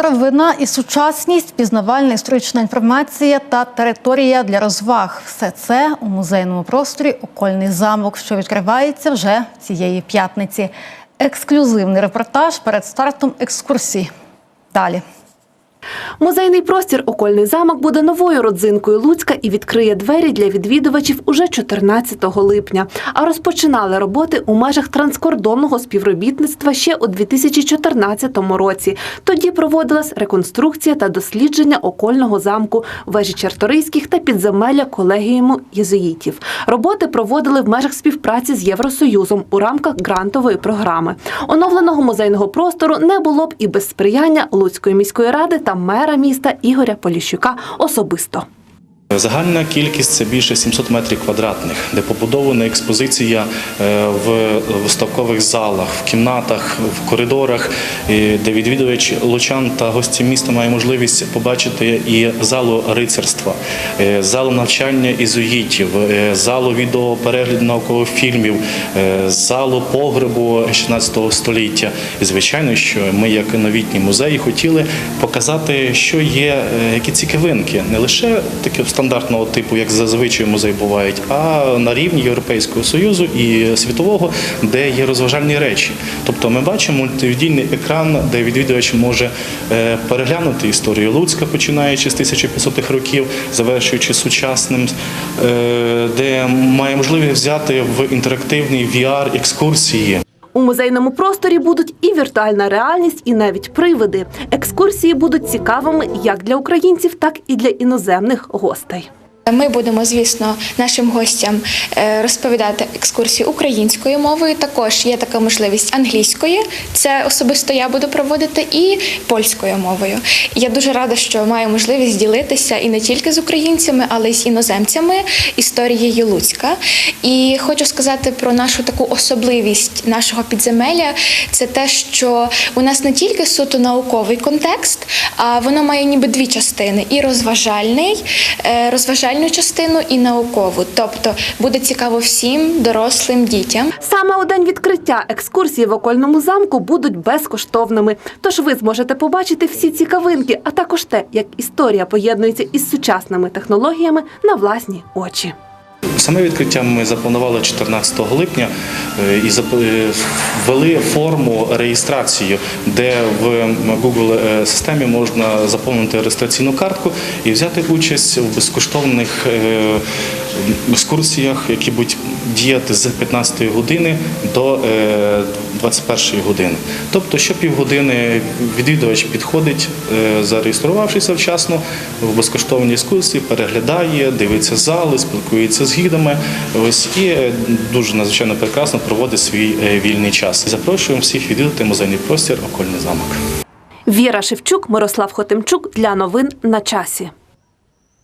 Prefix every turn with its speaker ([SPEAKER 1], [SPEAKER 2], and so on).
[SPEAKER 1] Старовина і сучасність, пізнавальна історична інформація та територія для розваг. Все це у музейному просторі Окольний замок, що відкривається вже цієї п'ятниці. Ексклюзивний репортаж перед стартом екскурсії. Далі.
[SPEAKER 2] Музейний простір Окольний замок буде новою родзинкою Луцька і відкриє двері для відвідувачів уже 14 липня. А розпочинали роботи у межах транскордонного співробітництва ще у 2014 році. Тоді проводилась реконструкція та дослідження окольного замку, вежі Чарторийських та підземелля колегіуму єзуїтів. Роботи проводили в межах співпраці з Євросоюзом у рамках грантової програми. Оновленого музейного простору не було б і без сприяння Луцької міської ради та мера міста Ігоря Поліщука особисто.
[SPEAKER 3] Загальна кількість це більше 700 метрів квадратних, де побудована експозиція е, в виставкових залах, в кімнатах, в коридорах, де відвідувач лучан та гості міста має можливість побачити і залу рицарства, е, залу навчання ізуїтів, е, залу відеоперегляду наукових фільмів, залу погребу 16 століття. І звичайно, що ми, як новітній музей, хотіли показати, що є, які цікавинки, не лише таке стандартного типу, як зазвичай музей бувають, а на рівні Європейського союзу і світового, де є розважальні речі. Тобто ми бачимо мультимедійний екран, де відвідувач може е, переглянути історію Луцька, починаючи з 1500-х років, завершуючи сучасним, е, де має можливість взяти в інтерактивний VR екскурсії.
[SPEAKER 2] У музейному просторі будуть і віртуальна реальність, і навіть привиди. Екскурсії будуть цікавими як для українців, так і для іноземних гостей.
[SPEAKER 4] Ми будемо, звісно, нашим гостям е, розповідати екскурсії українською мовою. Також є така можливість англійської. Це особисто я буду проводити, і польською мовою. Я дуже рада, що маю можливість ділитися і не тільки з українцями, але й з іноземцями історією Луцька. І хочу сказати про нашу таку особливість нашого підземелля. Це те, що у нас не тільки суто науковий контекст, а воно має ніби дві частини: і розважальний, е, розважальну частину, і наукову. Тобто буде цікаво всім дорослим дітям.
[SPEAKER 2] Саме у день відкриття екскурсії в окольному замку будуть безкоштовними. Тож ви зможете побачити всі цікавинки, а також те, як історія поєднується із сучасними технологіями на власні очі.
[SPEAKER 3] Саме відкриття ми запланували 14 липня е, і е, ввели форму реєстрації, де в Google е, системі можна заповнити реєстраційну картку і взяти участь в безкоштовних екскурсіях, які будуть діяти з 15 години до е, 21 години. Тобто, що півгодини відвідувач підходить, е, зареєструвавшися вчасно в безкоштовній екскурсії, переглядає, дивиться зали, спілкується з гідами. Ось і е, дуже надзвичайно прекрасно проводить свій е, вільний час. Запрошуємо всіх відвідати музейний простір Окольний замок.
[SPEAKER 2] Віра Шевчук, Мирослав Хотимчук для новин на часі.